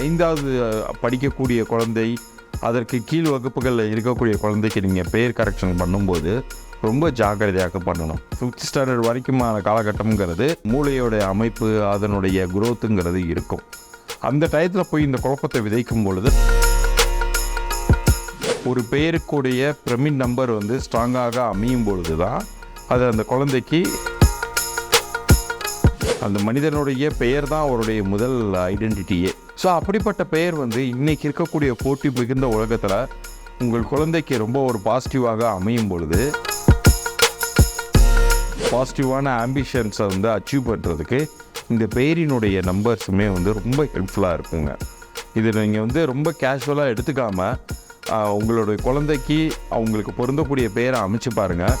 ஐந்தாவது படிக்கக்கூடிய குழந்தை அதற்கு கீழ் வகுப்புகளில் இருக்கக்கூடிய குழந்தைக்கு நீங்கள் பெயர் கரெக்ஷன் பண்ணும்போது ரொம்ப ஜாக்கிரதையாக பண்ணணும். ஃபிஃப்த் ஸ்டாண்டர்ட் வரைக்குமான காலகட்டம்ங்கிறது மூளையோடைய அமைப்பு அதனுடைய குரோத்துங்கிறது இருக்கும். அந்த டயத்தில் போய் இந்த குழப்பத்தை விதைக்கும் பொழுது ஒரு பெயருக்குடைய பிரமிட் நம்பர் வந்து ஸ்ட்ராங்காக அமையும் பொழுது தான் அது அந்த குழந்தைக்கு அந்த மனிதனுடைய பெயர் தான் அவருடைய முதல் ஐடென்டிட்டியே ஸோ அப்படிப்பட்ட பெயர் வந்து இன்றைக்கி இருக்கக்கூடிய போட்டி மிகுந்த உலகத்தில் உங்கள் குழந்தைக்கு ரொம்ப ஒரு பாசிட்டிவாக அமையும் பொழுது பாசிட்டிவான ஆம்பிஷன்ஸை வந்து அச்சீவ் பண்ணுறதுக்கு இந்த பெயரினுடைய நம்பர்ஸுமே வந்து ரொம்ப ஹெல்ப்ஃபுல்லாக இருக்குங்க. இது நீங்கள் வந்து ரொம்ப கேஷுவலாக எடுத்துக்காமல் உங்களுடைய குழந்தைக்கு அவங்களுக்கு பொருந்தக்கூடிய பெயரை அமைச்சு பாருங்கள்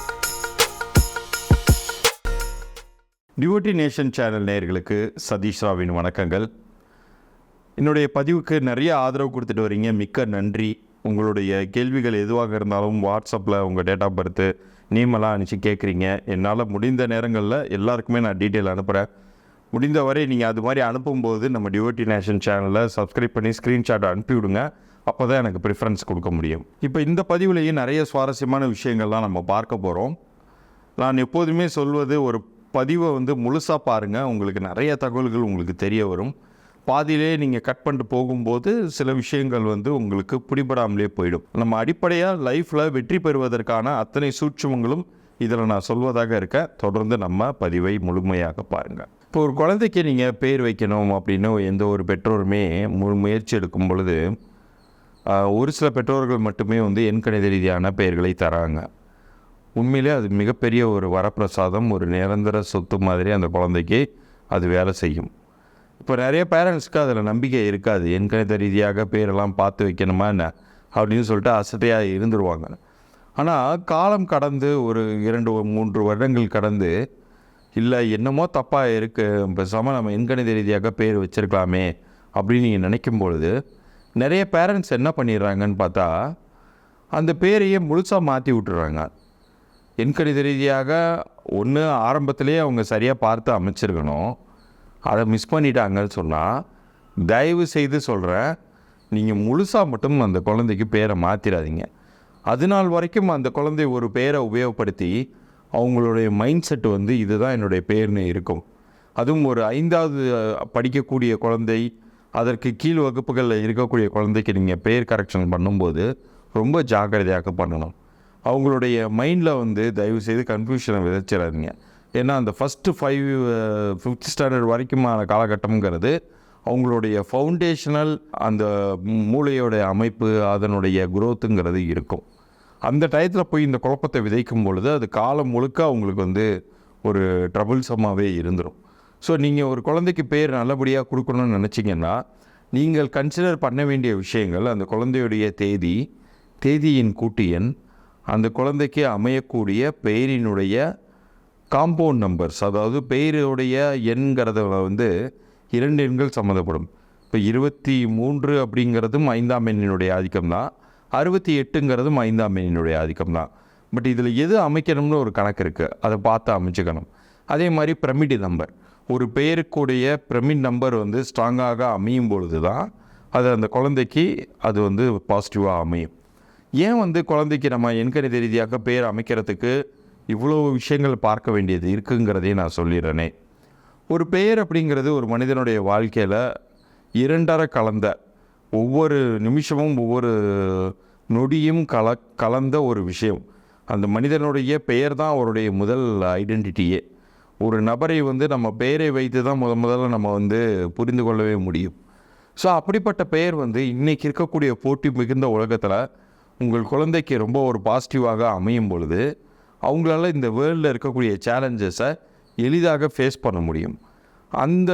டியூட்டி நேஷன் சேனல் நேயர்களுக்கு சதீஷ் ராவின் வணக்கங்கள். என்னுடைய பதிவுக்கு நிறைய ஆதரவு கொடுத்துட்டு வரீங்க. மிக்க நன்றி. உங்களுடைய கேள்விகள் எதுவாக இருந்தாலும் வாட்ஸ்அப்பில் உங்கள் டேட் ஆஃப் பர்த்து நீமெல்லாம் அனுப்பிச்சு கேட்குறீங்க என்னால் முடிந்த நேரங்களில் எல்லாருக்குமே நான் டீட்டெயில் அனுப்புகிறேன் முடிந்தவரை நீங்கள் அது மாதிரி அனுப்பும்போது நம்ம டியூட்டி நேஷன் சேனலில் சப்ஸ்கிரைப் பண்ணி ஸ்க்ரீன்ஷாட் அனுப்பிவிடுங்க அப்போ தான் எனக்கு ப்ரிஃபரன்ஸ் கொடுக்க முடியும். இப்போ இந்த பதிவுலேயும் நிறைய சுவாரஸ்யமான விஷயங்கள்லாம் நம்ம பார்க்க போகிறோம் நான் எப்போதுமே சொல்வது ஒரு பதிவை வந்து முழுசாக பாருங்கள் உங்களுக்கு நிறைய தகவல்கள் உங்களுக்கு தெரிய வரும். பாதியிலே நீங்கள் கட் பண்ணிட்டு போகும்போது சில விஷயங்கள் வந்து உங்களுக்கு பிடிபடாமலே போயிடும். நம்ம அடிப்படையாக லைஃப்பில் வெற்றி பெறுவதற்கான அத்தனை சூட்சமங்களும் இதில் நான் சொல்வதாக இருக்க. தொடர்ந்து நம்ம பதிவை முழுமையாக பாருங்கள் இப்போ ஒரு குழந்தைக்கு நீங்கள் பேர் வைக்கணும் அப்படின்னு எந்த ஒரு பெற்றோருமே மு முயற்சி எடுக்கும் பொழுது ஒரு சில பெற்றோர்கள் மட்டுமே வந்து எண்கணித ரீதியான பெயர்களை தராங்க. உண்மையிலே அது மிகப்பெரிய ஒரு வரப்பிரசாதம் ஒரு நிரந்தர சொத்து மாதிரி அந்த குழந்தைக்கு அது வேலை செய்யும். இப்போ நிறைய பேரண்ட்ஸ்க்கு அதில் நம்பிக்கை இருக்காது. எண்கணித ரீதியாக பேரெல்லாம் பார்த்து வைக்கணுமா என்ன? அப்படின்னு சொல்லிட்டு அசட்டையாக இருந்துருவாங்க. ஆனால் காலம் கடந்து ஒரு இரண்டு மூன்று வருடங்கள் கடந்து இல்லை என்னமோ தப்பாக இருக்குது பேசாமல் நம்ம எண்கணித ரீதியாக பேர் வச்சுருக்கலாமே அப்படின்னு நீங்கள் நினைக்கும் பொழுது நிறைய பேரண்ட்ஸ் என்ன பண்ணிடுறாங்கன்னு பார்த்தா அந்த பேரையே முழுசாக மாற்றி விட்டுறாங்க. எண்கணித ரீதியாக ஒன்று ஆரம்பத்திலேயே அவங்க சரியாக பார்த்து அமைச்சிருக்கணும். அதை மிஸ் பண்ணிட்டாங்கன்னு சொன்னால் தயவு செய்து சொல்கிறேன் நீங்கள் முழுசாக மட்டும் அந்த குழந்தைக்கு பேரை மாற்றிடாதீங்க அது நாள் வரைக்கும் அந்த குழந்தை ஒரு பேரை உபயோகப்படுத்தி அவங்களுடைய மைண்ட் செட் வந்து இதுதான் என்னுடைய பேர்னு இருக்கும். அதுவும் ஒரு ஐந்தாவது படிக்கக்கூடிய குழந்தை அதற்கு கீழ் வகுப்புகளில் இருக்கக்கூடிய குழந்தைக்கு நீங்கள் பேர் கரெக்ஷன் பண்ணும்போது ரொம்ப ஜாக்கிரதையாக பண்ணணும். அவங்களுடைய மைண்டில் வந்து தயவு செய்து கன்ஃபியூஷனை விதைச்சிடாதீங்க. ஏன்னா அந்த ஃபஸ்ட்டு ஃபைவ் ஃபிஃப்த் ஸ்டாண்டர்ட் வரைக்குமான காலகட்டம்ங்கிறது அவங்களுடைய ஃபவுண்டேஷனல் அந்த மூளையோடைய அமைப்பு அதனுடைய குரோத்துங்கிறது இருக்கும். அந்த டயத்தில் போய் இந்த குழப்பத்தை விதைக்கும் பொழுது அது காலம் முழுக்க அவங்களுக்கு வந்து ஒரு ட்ரபுள்சமாகவே இருந்துடும் ஸோ நீங்கள் ஒரு குழந்தைக்கு பேர் நல்லபடியாக கொடுக்கணும்னு நினச்சிங்கன்னா நீங்கள் கன்சிடர் பண்ண வேண்டிய விஷயங்கள் அந்த குழந்தையுடைய தேதி தேதியின் கூட்டு எண் அந்த குழந்தைக்கு அமையக்கூடிய பெயரினுடைய காம்பவுண்ட் நம்பர்ஸ் அதாவது பெயருடைய எண்கிறத வந்து இரண்டு எண்கள் சம்மந்தப்படும். இப்போ இருபத்தி மூன்று அப்படிங்கிறதும் ஐந்தாம் எண்ணினுடைய ஆதிக்கம் தான். அறுபத்தி எட்டுங்கிறதும் ஐந்தாம் எண்ணினுடைய ஆதிக்கம் தான். பட் இதில் எது அமைக்கணும்னு ஒரு கணக்கு இருக்குது அதை பார்த்து அமைச்சுக்கணும். அதே மாதிரி பிரமிட் நம்பர் ஒரு பெயருக்குடைய பிரமிட் நம்பர் வந்து ஸ்ட்ராங்காக அமையும் பொழுது தான் அது அந்த குழந்தைக்கு அது வந்து பாசிட்டிவாக அமையும். ஏன் வந்து குழந்தைக்கு நம்ம எண்கணித ரீதியாக பேர் அமைக்கிறதுக்கு இவ்வளோ விஷயங்கள் பார்க்க வேண்டியது இருக்குங்கிறதையும் நான் சொல்லிடுறேனே. ஒரு பெயர் அப்படிங்கிறது ஒரு மனிதனுடைய வாழ்க்கையில் இரண்டரை கலந்த ஒவ்வொரு நிமிஷமும் ஒவ்வொரு நொடியும் கல கலந்த ஒரு விஷயம். அந்த மனிதனுடைய பெயர் தான் அவருடைய முதல் ஐடென்டிட்டியே. ஒரு நபரை வந்து நம்ம பெயரை வைத்து தான் முத முதல்ல நம்ம வந்து புரிந்து கொள்ளவே முடியும். ஸோ அப்படிப்பட்ட பெயர் வந்து இன்றைக்கி இருக்கக்கூடிய போட்டி மிகுந்த உலகத்தில் உங்கள் குழந்தைக்கு ரொம்ப ஒரு பாசிட்டிவாக அமையும் பொழுது அவங்களால இந்த வேர்ல்டில் இருக்கக்கூடிய சேலஞ்சஸை எளிதாக ஃபேஸ் பண்ண முடியும். அந்த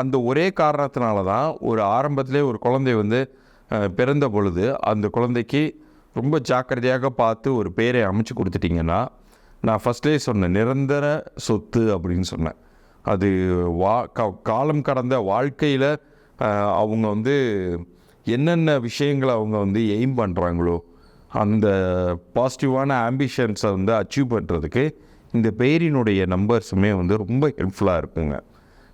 அந்த ஒரே காரணத்தினால தான் ஒரு ஆரம்பத்திலே ஒரு குழந்தை வந்து பிறந்த பொழுது அந்த குழந்தைக்கு ரொம்ப ஜாக்கிரதையாக பார்த்து ஒரு பேரை அமைச்சு கொடுத்துட்டிங்கன்னா நான் ஃபஸ்ட்டே சொன்னேன் நிரந்தர சொத்து அப்படின்னு சொன்னேன். அது வா காலம் கடந்த வாழ்க்கையில் அவங்க வந்து என்னென்ன விஷயங்களை அவங்க வந்து எய்ம் பண்ணுறாங்களோ அந்த பாசிட்டிவான ஆம்பிஷன்ஸை வந்து அச்சீவ் பண்ணுறதுக்கு இந்த பெயரினுடைய நம்பர்ஸுமே வந்து ரொம்ப ஹெல்ப்ஃபுல்லாக இருக்குங்க.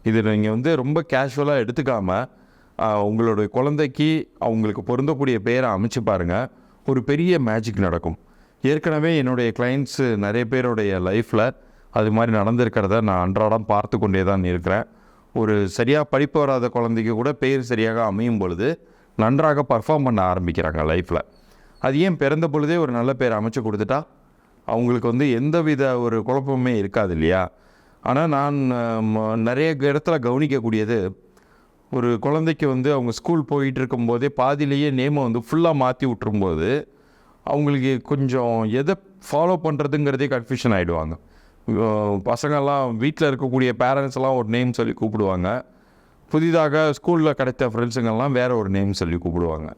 இது நீங்கள் வந்து ரொம்ப கேஷுவலாக எடுத்துக்காமல் உங்களுடைய குழந்தைக்கு அவங்களுக்கு பொருந்தக்கூடிய பேரை அமைச்சு பாருங்கள் ஒரு பெரிய மேஜிக் நடக்கும். ஏற்கனவே என்னுடைய கிளைண்ட்ஸு நிறைய பேருடைய லைஃப்பில் அது மாதிரி நடந்திருக்கிறத நான் அன்றாடம் பார்த்து கொண்டே தான் இருக்கிறேன். ஒரு சரியாக படிப்பு வராத குழந்தைக்கு கூட பேர் சரியாக அமையும் பொழுது நன்றாக பர்ஃபார்ம் பண்ண ஆரம்பிக்கிறாங்க லைஃப்பில் அது ஏன் பிறந்த பொழுதே ஒரு நல்ல பேர் அமைச்சு கொடுத்துட்டா? அவங்களுக்கு வந்து எந்தவித ஒரு குழப்பமுமே இருக்காது இல்லையா? ஆனால் நான் நிறைய இடத்துல கவனிக்கக்கூடியது ஒரு குழந்தைக்கு வந்து அவங்க ஸ்கூல் போயிட்டு இருக்கும்போதே பாதியிலேயே நேமை வந்து ஃபுல்லாக மாற்றி விட்டுரும்போது அவங்களுக்கு கொஞ்சம் எதை ஃபாலோ பண்ணுறதுங்கிறதே கன்ஃபியூஷன் ஆகிடுவாங்க பசங்கள்லாம் வீட்டில் இருக்கக்கூடிய பேரண்ட்ஸ்லாம் ஒரு நேம் சொல்லி கூப்பிடுவாங்க. புதிதாக ஸ்கூலில் கிடைத்த ஃப்ரெண்ட்ஸுங்கெல்லாம் வேறு ஒரு நேம் சொல்லி கூப்பிடுவாங்க.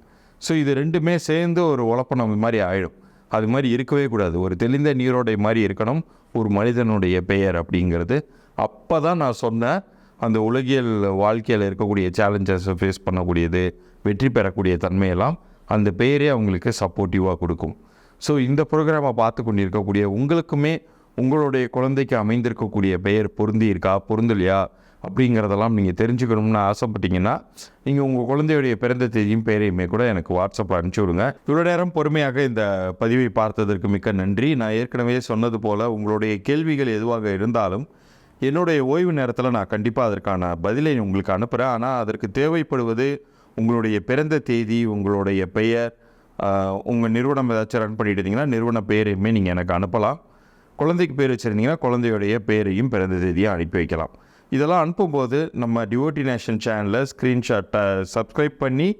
ஸோ இது ரெண்டுமே சேர்ந்து ஒரு உழப்பணம் மாதிரி ஆகிடும் அது மாதிரி இருக்கவே கூடாது. ஒரு தெளிந்த நீரோடை மாதிரி இருக்கணும். ஒரு மனிதனுடைய பெயர் அப்படிங்கிறது. அப்போ தான் நான் சொன்ன அந்த உலகியல் வாழ்க்கையில் இருக்கக்கூடிய சேலஞ்சஸை ஃபேஸ் பண்ணக்கூடியது வெற்றி பெறக்கூடிய தன்மையெல்லாம் அந்த பெயரே அவங்களுக்கு சப்போர்ட்டிவாக கொடுக்கும். ஸோ இந்த ப்ரோக்ராமை பார்த்து கொண்டிருக்கக்கூடிய உங்களுக்குமே உங்களுடைய குழந்தைக்கு அமைந்திருக்கக்கூடிய பெயர் பொருந்தி இருக்கா பொருந்தலையா? அப்படிங்கிறதெல்லாம் நீங்கள் தெரிஞ்சுக்கணும்னு ஆசைப்பட்டீங்கன்னா நீங்கள் உங்கள் குழந்தையுடைய பிறந்த தேதியும் பெயரையுமே கூட எனக்கு வாட்ஸ்அப்பில் அனுப்பிச்சி விடுங்க இவ்வளோ நேரம் பொறுமையாக இந்த பதிவை பார்த்ததற்கு மிக்க நன்றி. நான் ஏற்கனவே சொன்னது போல் உங்களுடைய கேள்விகள் எதுவாக இருந்தாலும் என்னுடைய ஓய்வு நேரத்தில் நான் கண்டிப்பாக அதற்கான பதிலை உங்களுக்கு அனுப்புகிறேன் ஆனால் அதற்கு தேவைப்படுவது உங்களுடைய பிறந்த தேதி உங்களுடைய பெயர் உங்கள் நிறுவனம் ஏதாச்சும் ரன் பண்ணிட்டு இருந்தீங்கன்னா நிறுவன பெயரையுமே நீங்கள் எனக்கு அனுப்பலாம். குழந்தைக்கு பேர் வச்சுருந்தீங்கன்னா குழந்தையுடைய பேரையும் பிறந்த தேதியும் அனுப்பி வைக்கலாம். இதெல்லாம் அனுப்பும்போது நம்ம டிவோட்டி நேஷன் சேனலில் ஸ்க்ரீன்ஷாட்டை சப்ஸ்கிரைப் பண்ணி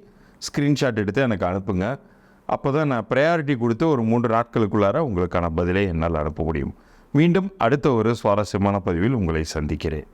ஸ்க்ரீன்ஷாட் எடுத்து எனக்கு அனுப்புங்க. அப்போ தான் நான் ப்ரையாரிட்டி கொடுத்து ஒரு மூன்று நாட்களுக்குள்ளார உங்களுக்கான பதிலை என்னால் அனுப்ப முடியும். மீண்டும் அடுத்த ஒரு சுவாரஸ்யமான பதிவில் உங்களை சந்திக்கிறேன்.